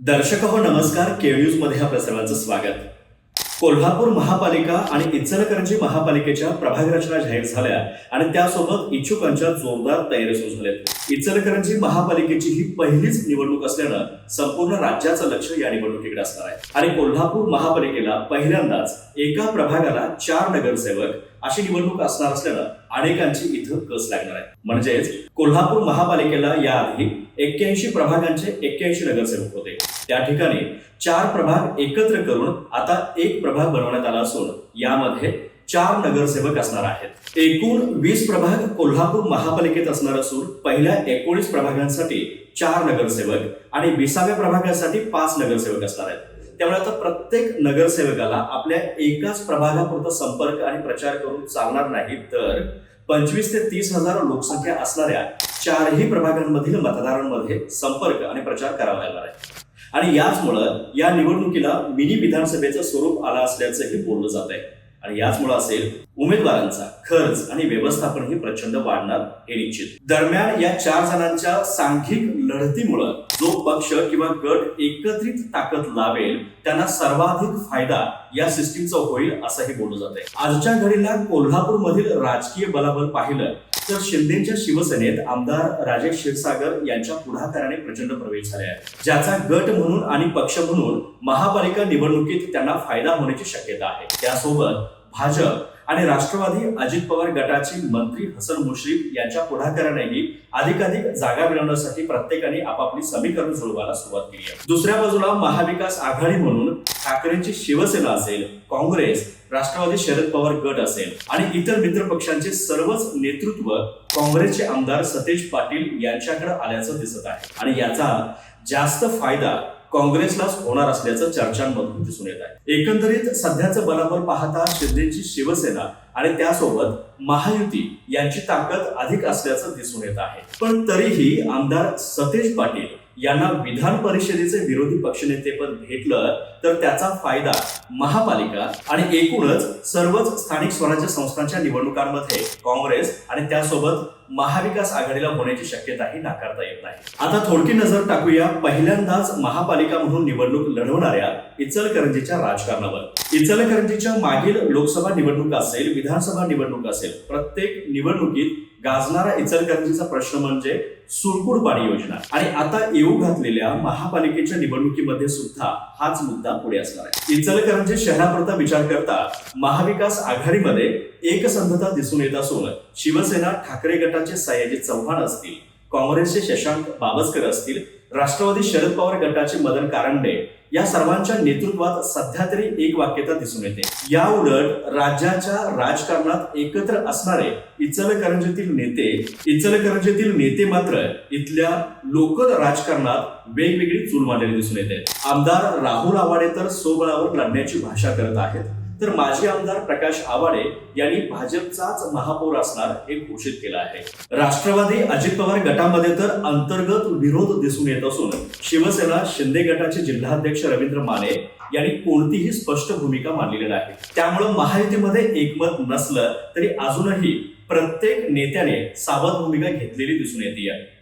दर्शक हो नमस्कार. के न्यूजमध्ये आपल्या सर्वांचं स्वागत. कोल्हापूर महापालिका आणि इचलकरंजी महापालिकेच्या प्रभाग रचना जाहीर झाल्या आणि त्यासोबत इच्छुकांच्या जोरदार तयारी सुरू झाल्यात इचलकरंजी महापालिकेची ही पहिलीच निवडणूक असल्यानं संपूर्ण राज्याचं लक्ष या निवडणुकीकडे असणार आहे. आणि कोल्हापूर महापालिकेला पहिल्यांदाच एका प्रभागाला चार नगरसेवक अशी निवडणूक असणार असल्यानं अनेकांची इथं कस लागणार आहे? म्हणजेच कोल्हापूर महापालिकेला याआधी एक्क्याऐंशी प्रभागांचे एक्क्याऐंशी नगरसेवक होते. त्या ठिकाणी चार प्रभाग एकत्र करून आता एक प्रभाग बनवण्यात आला असून यामध्ये चार नगरसेवक असणार आहेत. एकूण वीस प्रभाग कोल्हापूर महापालिकेत असणार असून पहिल्या एकोणीस प्रभागांसाठी चार नगरसेवक आणि विसाव्या प्रभागासाठी पाच नगरसेवक असणार आहेत. त्यामुळे आता प्रत्येक नगरसेवकाला आपल्या एकाच प्रभागापुरता संपर्क आणि प्रचार करून चालणार नाही तर पंचवीस ते तीस हजार लोकसंख्या असणाऱ्या चारही प्रभागांमधील मतदारांमध्ये संपर्क आणि प्रचार करावा लागणार आहे. आणि याचमुळं या निवडणुकीला मिनी विधानसभेचं स्वरूप आलं असल्याचंही बोललं जात आहे आणि याचमुळं असेल उमेदवारांचा खर्च आणि व्यवस्थापन हे प्रचंड वाढणार हे निश्चित. दरम्यान या चार जणांच्या सांघिक लढतीमुळं जो पक्ष किंवा गट एकत्रित ताकद लावेल त्यांना सर्वाधिक फायदा या सिस्टीमचा होईल असंही बोललं जात आहे आजच्या घडीला कोल्हापूर मधील राजकीय बलाबल पाहिलं तर शिंदेच्या शिवसेनेत आमदार राजेश क्षीरसागर यांच्या पुढाकाराने प्रचंड प्रवेश झाले आहे ज्याचा गट म्हणून आणि पक्ष म्हणून महापालिका निवडणुकीत त्यांना फायदा होण्याची शक्यता आहे. त्यासोबत भाजप आणि राष्ट्रवादी अजित पवार गटाचे मंत्री हसन मुश्रीफ यांच्या पुढाकारानेही अधिकाधिक जागा मिळवण्यासाठी प्रत्येकाने आपापली समीकरण जुळवायला सुरुवात केली आहे. दुसऱ्या बाजूला महाविकास आघाडी म्हणून ठाकरेंची शिवसेना असेल काँग्रेस राष्ट्रवादी शरद पवार गट असेल आणि इतर मित्र पक्षांचे सर्वच नेतृत्व काँग्रेसचे आमदार सतेज पाटील यांच्याकडे आल्याचं दिसत आहे. आणि याचा जास्त फायदा काँग्रेसलाच होणार असल्याचं चर्चांमधून दिसून येत आहे. एकंदरीत सध्याचं बलाबल पाहता शिंदेची शिवसेना आणि त्यासोबत महायुती यांची ताकद अधिक असल्याचं दिसून येत आहे. पण तरीही आमदार सतेज पाटील यांना विधान परिषदेचे विरोधी पक्षनेतेपद भेटलं तर त्याचा फायदा महापालिका आणि एकूणच सर्वच स्थानिक स्वराज्य संस्थांच्या निवडणुकांमध्ये काँग्रेस आणि त्यासोबत महाविकास आघाडीला होण्याची शक्यताही नाकारता येत नाही. आता थोडकी नजर टाकूया. पहिल्यांदाच महापालिका म्हणून निवडणूक लढवणाऱ्या इचलकरंजीच्या राजकारणावर. इचलकरंजीच्या मागील लोकसभा निवडणूक असेल विधानसभा निवडणूक असेल प्रत्येक निवडणुकीत गाजणारा इचलकरंजीचा प्रश्न म्हणजे सुरकुड पाणी योजना. आणि आता येऊ घातलेल्या महापालिकेच्या निवडणुकीमध्ये सुद्धा हाच मुद्दा पुढे असणार आहे. इचलकरंजी शहरापुरता विचार करता महाविकास आघाडीमध्ये एकसंधता दिसून येत असून शिवसेना ठाकरे गटाचे सयाजी चव्हाण असतील काँग्रेसचे शशांक बाबसकर असतील राष्ट्रवादी शरद पवार गटाचे मदन कारंडे या सर्वांच्या नेतृत्वात सध्या तरी एक वाक्यता दिसून येते. या उलट राज्याच्या राजकारणात एकत्र असणारे इचलकरंजीतील नेते इचलकरंजीतील नेते मात्र इथल्या लोकल राजकारणात वेगवेगळी चूल मांडलेली दिसून येते. आमदार राहुल आवाडे तर सोबळावर लढण्याची भाषा करत आहेत. तर माजी आमदार प्रकाश आवाडे यांनी भाजपचाच महापौर असणार हे घोषित केलं आहे. राष्ट्रवादी अजित पवार गटामध्ये तर अंतर्गत विरोध दिसून येत असून शिवसेना शिंदे गटाचे जिल्हाध्यक्ष रवींद्र माने यांनी कोणतीही स्पष्ट भूमिका मांडलेली नाही. त्यामुळं महायुतीमध्ये एकमत नसलं तरी अजूनही प्रत्येक नेत्याने सावध भूमिका घेतलेली दिसून येते.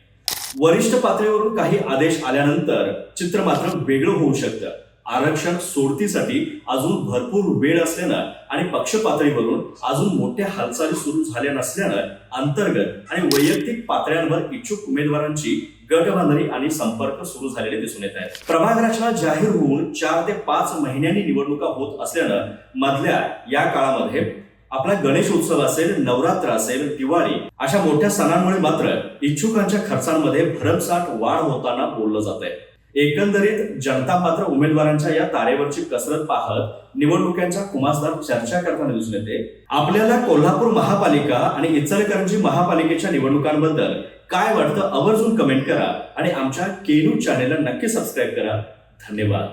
वरिष्ठ पातळीवरून काही आदेश आल्यानंतर चित्र मात्र वेगळं होऊ शकतं. आरक्षण सोडतीसाठी अजून भरपूर वेळ असल्यानं आणि पक्ष पातळीवरून अजून मोठ्या हालचाली सुरू झाल्या नसल्यानं अंतर्गत आणि वैयक्तिक पातळ्यांवर इच्छुक उमेदवारांची गटबांधणी आणि संपर्क सुरू झालेले दिसून येत आहेत. प्रभाग रचना जाहीर होऊन चार ते पाच महिन्यांनी निवडणुका होत असल्यानं मधल्या या काळामध्ये आपला गणेश उत्सव असेल नवरात्र असेल दिवाळी अशा मोठ्या सणांमुळे मात्र इच्छुकांच्या खर्चांमध्ये भरमसाठ वाढ होताना बोललं जात आहे एकंदरीत जनता मात्र उमेदवारांच्या या तारेवरची कसरत पाहत निवडणुकांच्या कुमासदार चर्चा करताना दिसून येते. आपल्याला कोल्हापूर महापालिका आणि इचलकरंजी महापालिकेच्या निवडणुकांबद्दल काय वाटतं आवर्जून कमेंट करा आणि आमच्या केनू चॅनेलला नक्की सबस्क्राईब करा. धन्यवाद.